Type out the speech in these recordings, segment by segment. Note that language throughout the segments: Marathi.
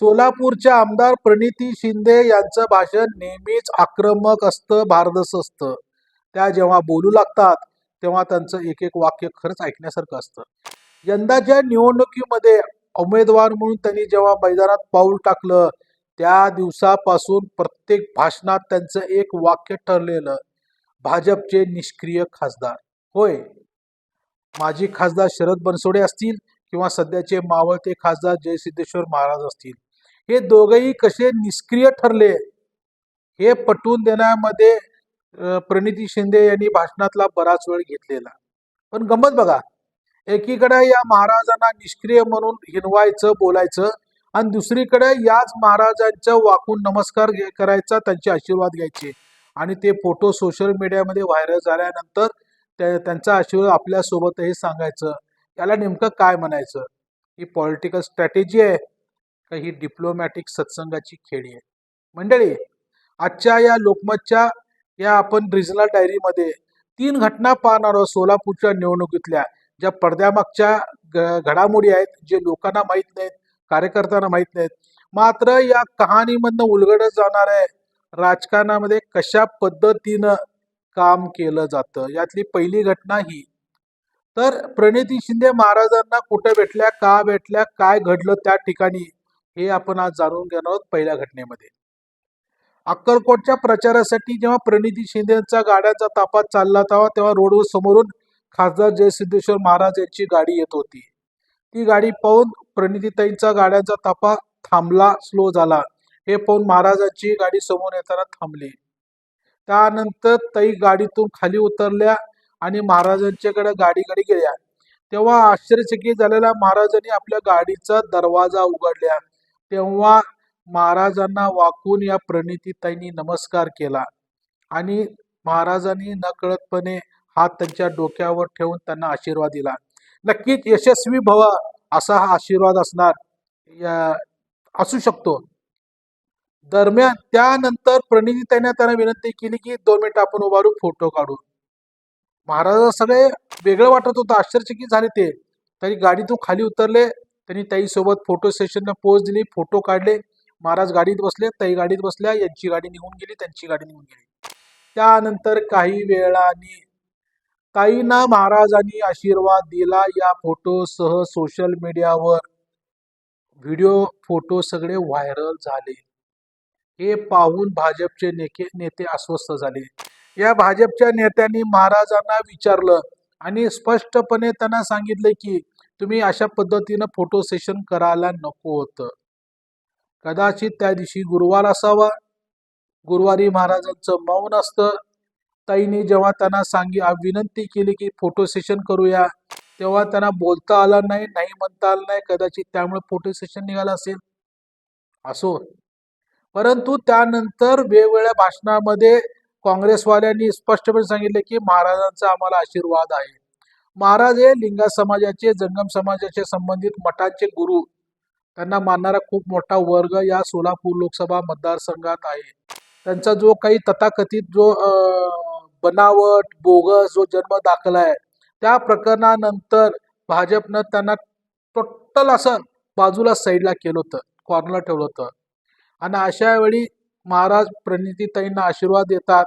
सोलापूरच्या आमदार प्रणिती शिंदे यांचं भाषण नेहमीच आक्रमक असतं भारदस असतं. त्या जेव्हा बोलू लागतात तेव्हा त्यांचं एक एक वाक्य खरंच ऐकण्यासारखं असतं. यंदाच्या निवडणुकीमध्ये उमेदवार म्हणून त्यांनी जेव्हा मैदानात पाऊल टाकलं त्या दिवसापासून प्रत्येक भाषणात त्यांचं एक वाक्य ठरलेलं भाजपचे निष्क्रिय खासदार. होय. माजी खासदार शरद बनसोडे असतील किंवा सध्याचे मावळते खासदार जयसिद्धेश्वर महाराज असतील. हे दोघंही कसे निष्क्रिय ठरले? हे पटवून देण्यामध्ये प्रणिती शिंदे यांनी भाषणातला बराच वेळ घेतलेला. पण गंमत बघा एकीकडे या महाराजांना निष्क्रिय म्हणून हिनवायचं बोलायचं आणि दुसरीकडे याच महाराजांच्या वाकून नमस्कार घे- करायचा त्यांचे आशीर्वाद घ्यायचे. आणि ते फोटो सोशल मीडियामध्ये व्हायरल झाल्यानंतर त्या- त्यांचा आशीर्वाद आपल्यासोबतही सांगायचं. याला नेमकं काय म्हणायचं? ही पॉलिटिकल स्ट्रॅटेजी आहे. का ही डिप्लोमॅटिक सत्संगाची खेळी आहे. मंडळी आजच्या या लोकमतच्या या आपण रिजनल डायरीमध्ये तीन घटना पाहणार आहोत सोलापूरच्या निवडणुकीतल्या. ज्या पडद्यामागच्या घडामोडी आहेत जे लोकांना माहीत नाहीत कार्यकर्त्यांना माहीत नाहीत. मात्र या कहाणीमधनं उलगडत जाणार आहे राजकारणामध्ये कशा पद्धतीनं काम केलं जातं यातली पहिली घटना ही. तर प्रणिती शिंदे महाराजांना कुठं भेटल्या का भेटल्या काय घडलं त्या ठिकाणी हे आपण आज जाणून घेणार आहोत पहिल्या घटनेमध्ये. अक्कलकोटच्या प्रचारासाठी जेव्हा प्रणिती शिंदेचा गाड्यांचा तापात चालला होता तेव्हा रोडवर समोरून खासदार जयसिद्धेश्वर महाराज यांची गाडी येत होती. ती गाडी पाहून प्रणितीताईंचा गाड्यांचा ताफा थांबला स्लो झाला. हे पाहून महाराजांची गाडी समोर येताना थांबली. त्यानंतर ताई गाडीतून खाली उतरल्या आणि महाराजांच्याकडे गाडी गाडी गेल्या तेव्हा आश्चर्यचकित झालेल्या महाराजांनी आपल्या गाडीचा दरवाजा उघडल्या. तेव्हा महाराजांना वाकून या प्रणितीताईंनी नमस्कार केला. आणि महाराजांनी नकळतपणे हात त्यांच्या डोक्यावर ठेवून त्यांना आशीर्वाद दिला. नक्कीच यशस्वी भव असा हा आशीर्वाद असणार या- असू शकतो. दरम्यान त्यानंतर प्रणितीताईने त्यांना विनंती केली की दोन मिनिटं आपण उभारू फोटो काढू. महाराज सगळे वेगळं वाटत होतं आश्चर्यचकित झाले ते. तरी गाडीतून खाली उतरले त्यांनी ताईसोबत फोटो सेशनला पोच दिली फोटो काढले. महाराज गाडीत बसले ताई गाडीत बसल्या यांची गाडी निघून गेली त्यांची गाडी निघून गेली. त्यानंतर काही वेळाने ताईंना महाराजांनी आशीर्वाद दिला या फोटोसह सोशल मीडियावर व्हिडिओ फोटो सगळे व्हायरल झाले. हे पाहून भाजपचे नेके नेते अस्वस्थ झाले. या भाजपच्या नेत्यांनी महाराजांना विचारलं आणि स्पष्टपणे त्यांना सांगितले की तुम्ही अशा पद्धतीनं फोटो सेशन करायला नको होतं. कदाचित त्या दिवशी गुरुवार असावा. गुरुवारी महाराजांचं मौन असतं. ताईने जेव्हा त्यांना सांगी विनंती केली की फोटो सेशन करूया तेव्हा त्यांना बोलता आलं नाही नाही म्हणता आलं नाही कदाचित त्यामुळे फोटो सेशन निघालं असेल. असो. परंतु त्यानंतर वेगवेगळ्या भाषणामध्ये काँग्रेसवाल्यांनी स्पष्टपणे सांगितले की महाराजांचा आम्हाला आशीर्वाद आहे. महाराज हे लिंगा समाजाचे जंगम समाजाचे संबंधित मठांचे गुरु. त्यांना मानणारा खूप मोठा वर्ग या सोलापूर लोकसभा मतदारसंघात आहे. त्यांचा जो काही तथाकथित जो बनावट बोगस जो जन्म दाखला आहे त्या प्रकरणानंतर भाजपनं त्यांना टोटल असं बाजूला साईडला केलं होतं कॉर्नरला ठेवलं होतं. आणि अशा वेळी महाराज प्रणितीताईंना आशीर्वाद देतात.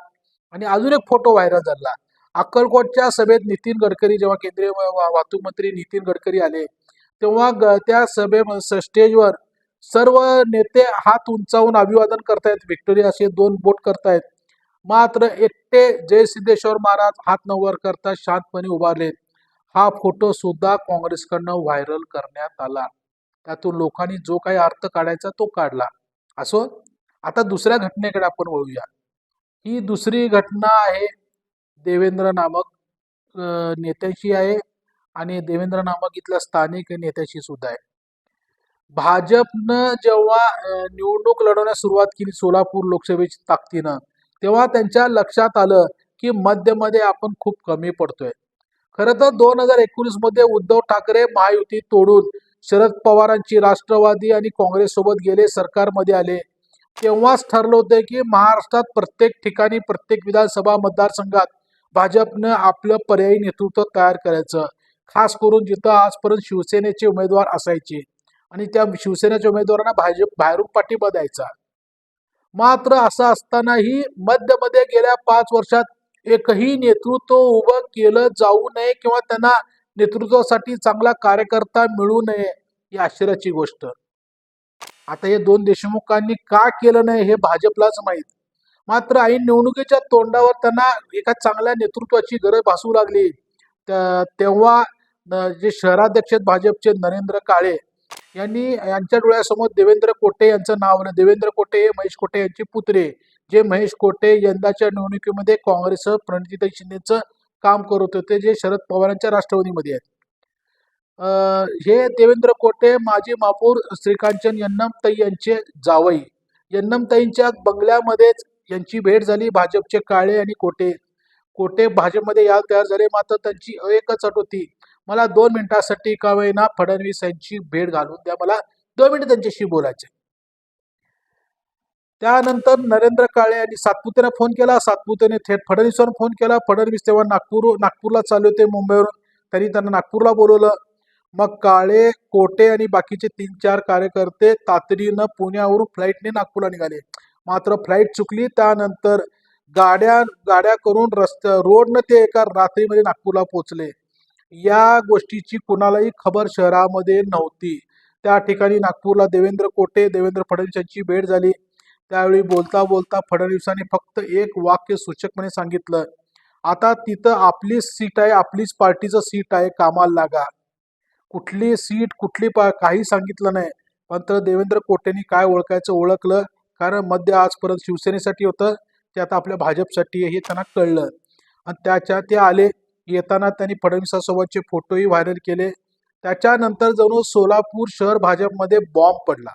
आणि अजून एक फोटो व्हायरल झाला. अक्कलकोटच्या सभेत नितीन गडकरी जेव्हा केंद्रीय वा- वाहतूक मंत्री नितीन गडकरी आले तेव्हा ग- त्या सभे स्टेजवर सर्व नेते हात उंचावून अभिवादन करतायत. व्हिक्टोरिया असे दोन बोट करतायत. मात्र एकटे जयसिद्धेश्वर महाराज हात नवर करता शांतपणे उभारलेत. हा फोटो सुद्धा काँग्रेसकडनं व्हायरल करण्यात आला. त्यातून लोकांनी जो काही अर्थ काढायचा तो काढला. असो आता दुसऱ्या घटनेकडे आपण वळूया. ही दुसरी घटना आहे देवेंद्र नामक नेत्यांशी आहे आणि देवेंद्र नामक इथल्या स्थानिक नेत्याशी सुद्धा आहे. भाजपनं जेव्हा निवडणूक लढवण्यास सुरुवात केली सोलापूर लोकसभेची ताकदीनं तेव्हा त्यांच्या लक्षात आलं की मध्यमध्ये आपण खूप कमी पडतोय. खरं तर दोन हजार एकोणीसमध्ये उद्धव ठाकरे महायुती तोडून शरद पवारांची राष्ट्रवादी आणि काँग्रेस सोबत गेले सरकारमध्ये आले. तेव्हाच ठरलं होतं की महाराष्ट्रात प्रत्येक ठिकाणी प्रत्येक विधानसभा मतदारसंघात भाजपनं आपलं पर्यायी नेतृत्व तयार करायचं. खास करून जिथं आजपर्यंत शिवसेनेचे उमेदवार असायचे आणि त्या शिवसेनेच्या उमेदवारांना भाजप बाहेरून पाठिंबा द्यायचा. मात्र असं असतानाही मध्यमध्ये गेल्या पाच वर्षात एकही नेतृत्व उभं केलं जाऊ नये किंवा त्यांना नेतृत्वासाठी चांगला कार्यकर्ता मिळू नये ही आश्चर्याची गोष्ट. आता हे दोन देशमुखांनी का केलं नाही हे भाजपलाच माहीत. मात्र ऐन निवडणुकीच्या तोंडावर त्यांना एका चांगल्या नेतृत्वाची गरज भासू लागली. तेव्हा जे शहराध्यक्ष भाजपचे नरेंद्र काळे यांनी यांच्या डोळ्यासमोर देवेंद्र कोटे यांचं नाव आलं देवेंद्र कोटे हे महेश कोटे यांचे पुत्रे जे महेश कोटे यंदाच्या निवडणुकीमध्ये काँग्रेस प्रणितीताई शिंदेचं काम करत होते जे शरद पवारांच्या राष्ट्रवादीमध्ये आहेत. हे देवेंद्र कोटे माजी महापौर श्रीकांचन यन्नमताई यांचे जावई. यन्नमताईंच्या बंगल्यामध्येच यांची भेट झाली. भाजपचे काळे आणि कोटे. कोटे भाजपमध्ये याल तयार झाले. मात्र त्यांची एकच अट होती. मला दोन मिनिटासाठी का होईना फडणवीस यांची भेट घालून द्या. मला दोन मिनिटं त्यांच्याशी बोलायचे त्यानंतर नरेंद्र काळे यांनी सातपुतेला फोन केला. सातपुतेने थेट फडणवीसवर फोन केला. फडणवीस तेव्हा नागपूर नागपूरला चालले होते मुंबईवरून. त्यांनी त्यांना नागपूरला बोलवलं. मग काळे कोटे आणि बाकीचे तीन चार कार्यकर्ते तातडीनं पुण्यावरून फ्लाईटने नागपूरला निघाले. मात्र फ्लाईट चुकली त्यानंतर गाड्या गाड्या करून रस्त्या रोडनं ते एका रात्रीमध्ये नागपूरला पोहोचले. या गोष्टीची कुणालाही खबर शहरामध्ये नव्हती. त्या ठिकाणी नागपूरला देवेंद्र कोटे देवेंद्र फडणवीस यांची भेट झाली. त्यावेळी बोलता बोलता फडणवीसांनी फक्त एक वाक्य सूचकपणे सांगितलं. आता तिथं आपलीच सीट आहे आपलीच पार्टीचं सीट आहे कामाला लागा. कुठली सीट कुठली पा काही सांगितलं नाही. पण तर देवेंद्र कोटेंनी काय ओळखायचं ओळखलं. कारण मध्य आजपर्यंत शिवसेनेसाठी होतं ते आता आपल्या भाजपसाठी हे त्यांना कळलं. आणि त्याच्या ते आले येताना त्यांनी फडणवीसासोबतचे फोटोही व्हायरल केले. त्याच्यानंतर जणू सोलापूर शहर भाजपमध्ये बॉम्ब पडला.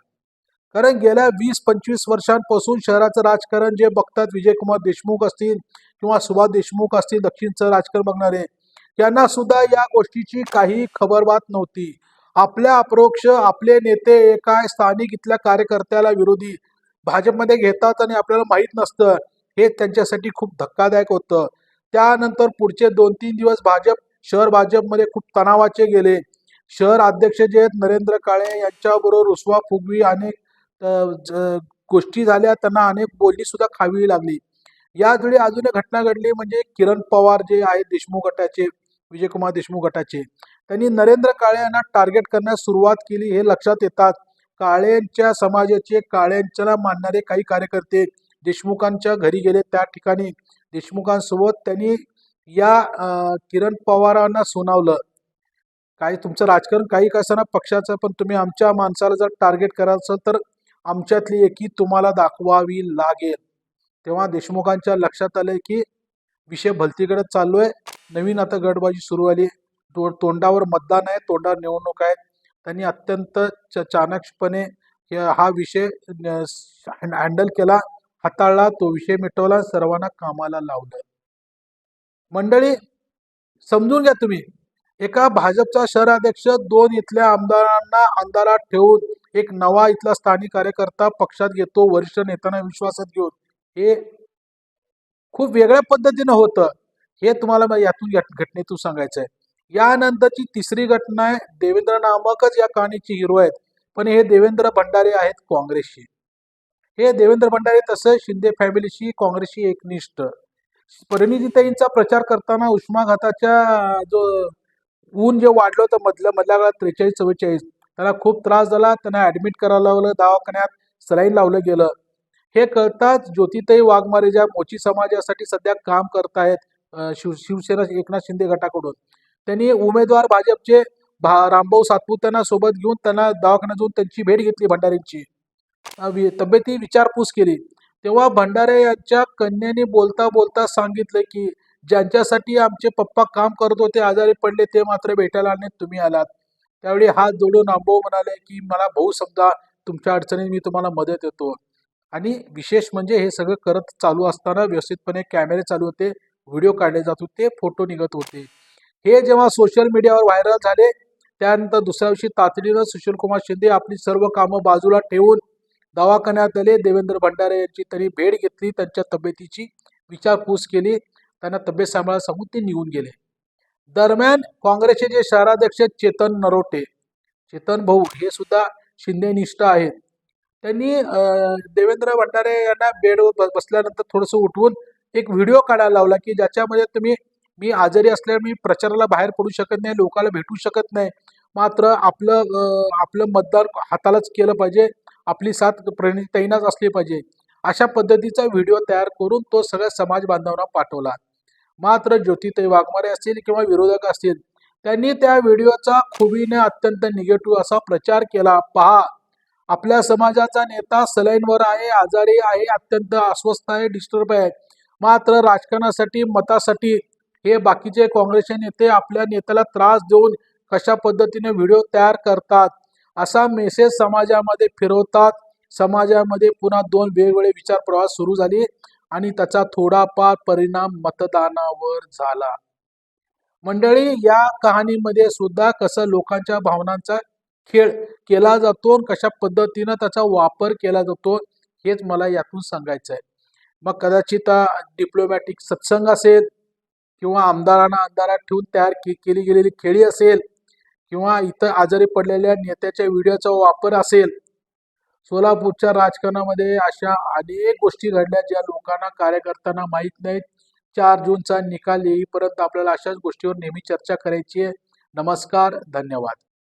कारण गेल्या वीस पंचवीस वर्षांपासून शहराचं राजकारण जे बघतात विजयकुमार देशमुख असतील किंवा सुभाष देशमुख असतील दक्षिणचं राजकारण बघणारे यांना सुद्धा या गोष्टीची काही खबरबात नव्हती. आपल्या अप्रोक्ष आपले नेते एका स्थानिक इथल्या कार्यकर्त्याला विरोधी भाजपमध्ये घेतात आणि आपल्याला माहीत नसतं. हे त्यांच्यासाठी खूप धक्कादायक होतं. त्यानंतर पुढचे दोन तीन दिवस भाजप शहर भाजपमध्ये खूप तणावाचे गेले. शहर अध्यक्ष जे आहेत नरेंद्र काळे यांच्याबरोबर रुसवा फुगवी अनेक ज- गोष्टी झाल्या. त्यांना अनेक बोलणी सुद्धा खावी लागली. याचवेळी अजून एक घटना घडली म्हणजे किरण पवार जे आहेत देशमुख गटाचे विजयकुमार देशमुख गटाचे. त्यांनी नरेंद्र काळे यांना टार्गेट करण्यास सुरुवात केली हे लक्षात येतात. काळ्यांच्या समाजाचे काळ्यांच्याला मानणारे काही कार्यकर्ते देशमुखांच्या घरी गेले. त्या ठिकाणी देशमुखांसोबत त्यांनी या किरण पवारांना सुनावलं. काही तुमचं राजकारण काही कसं पक्षाचं पण तुम्ही आमच्या माणसाला जर टार्गेट करायचं तर आमच्यातली एकी तुम्हाला दाखवावी लागेल. तेव्हा देशमुखांच्या लक्षात आलं की विषय भलतीकडे चाललोय. नवीन आता गटबाजी सुरू आली तोंडावर मतदान आहे. तोंडावर निवडणूक आहेत. त्यांनी अत्यंत च- चाणक्षपणे हा विषय हँडल केला हाताळला तो विषय मिटवला सर्वांना कामाला लावलं. मंडळी समजून घ्या तुम्ही एका भाजपचा शहराध्यक्ष दोन इथल्या आमदारांना अंधारात ठेवून एक नवा इथला स्थानिक कार्यकर्ता पक्षात घेतो वरिष्ठ नेत्यांना विश्वासात घेऊन हे खूप वेगळ्या पद्धतीनं होतं. हे तुम्हाला यातून या घटनेतून सांगायचं आहे यानंतरची तिसरी घटना आहे देवेंद्र नामकच या कहाणीची हिरो आहेत. पण हे देवेंद्र भंडारे आहेत काँग्रेसचे. हे देवेंद्र भंडारे तसं शिंदे फॅमिलीशी काँग्रेसशी एकनिष्ठ. परिणितीताईंचा प्रचार करताना उष्माघाताच्या जो ऊन जे वाढलं होतं मधल्या मधल्या काळात त्रेचाळीस चव्वेचाळीस त्याला खूप त्रास झाला. त्यांना ऍडमिट करायला लावलं दवाखान्यात सलाईन लावलं गेलं. हे कळताच ज्योतिताई वाघमारे ज्या मोची समाजासाठी सध्या काम करतायत आहेत शिव शिवसेना एकनाथ शिंदे गटाकडून त्यांनी उमेदवार भाजपचे भा रामभाऊ सातपुतांना सोबत घेऊन त्यांना दवाखान्यात जाऊन त्यांची भेट घेतली भंडारेंची वि- तब्येती विचारपूस केली. तेव्हा भंडारे यांच्या कन्याने बोलता बोलता सांगितलं की ज्यांच्यासाठी आमचे पप्पा काम करत होते आजारी पडले ते मात्र भेटायला आणि नाहीत, तुम्ही आलात. त्यावेळी हात जोडून रामभाऊ म्हणाले की मला भाऊ समजा तुमच्या अडचणीत मी तुम्हाला मदत येतो आणि विशेष म्हणजे हे सगळं करत चालू असताना व्यवस्थितपणे कॅमेरे चालू होते व्हिडिओ काढले जात होते फोटो निघत होते. हे जेव्हा सोशल मीडियावर व्हायरल झाले त्यानंतर दुसऱ्या दिवशी तातडीनं सुशीलकुमार शिंदे आपली सर्व कामं बाजूला ठेवून दवाखान्यात आले. देवेंद्र भंडारे यांची त्यांनी भेट घेतली त्यांच्या तब्येतीची विचारपूस केली त्यांना तब्येत सांभाळायला सांगून ते निघून गेले. दरम्यान काँग्रेसचे जे शहराध्यक्ष चेतन नरोटे चेतन भाऊ हे सुद्धा शिंदे निष्ठ आहेत. त्यांनी देवेंद्र भंडारे यांना बेडवर बसल्यानंतर थोडंसं उठवून एक व्हिडिओ काढायला लावला की ज्याच्यामध्ये तुम्ही मी आजारी असल्यामुळे मी प्रचाराला बाहेर पडू शकत नाही लोकांना भेटू शकत नाही. मात्र आपलं आपलं मतदार हातालाच केलं पाहिजे. आपली साथ प्रणिताईनाच असली पाहिजे. अशा पद्धतीचा व्हिडिओ तयार करून तो सगळ्या समाज बांधवांना पाठवला. मात्र ज्योतिताई वाघमारे असतील किंवा विरोधक असतील त्यांनी त्या व्हिडिओचा खुबीने अत्यंत निगेटिव्ह असा प्रचार केला. पहा आपल्या समाजाचा नेता सलाईनवर आहे आजारी आहे अत्यंत अस्वस्थ आहे डिस्टर्ब आहे. मात्र राजकारणासाठी मतासाठी हे बाकीचे काँग्रेसचे नेते आपल्या नेत्याला त्रास देऊन कशा पद्धतीने व्हिडिओ तयार करतात असा मेसेज समाजामध्ये फिरवतात. समाजामध्ये पुन्हा दोन वेगवेगळे विचार प्रवास सुरू झाले आणि त्याचा थोडाफार परिणाम मतदानावर झाला. मंडळी या कहाणीमध्ये सुद्धा कसं लोकांच्या भावनांचा खेळ केला जातो कशा पद्धतीनं त्याचा वापर केला जातो हेच मला यातून सांगायचं आहे मग कदाचित डिप्लोमॅटिक सत्संग असेल किंवा आमदारांना अंधारात ठेवून तयार के केली गेलेली खेळी असेल किंवा इतर आजारी पडलेल्या नेत्याच्या व्हिडिओचा वापर असेल सोलापूरच्या राजकारणामध्ये अशा अनेक गोष्टी घडल्या ज्या लोकांना कार्यकर्त्यांना माहीत नाहीत. चार जूनचा निकाल येईपर्यंत आपल्याला अशाच गोष्टीवर नेहमी चर्चा करायची आहे. नमस्कार धन्यवाद.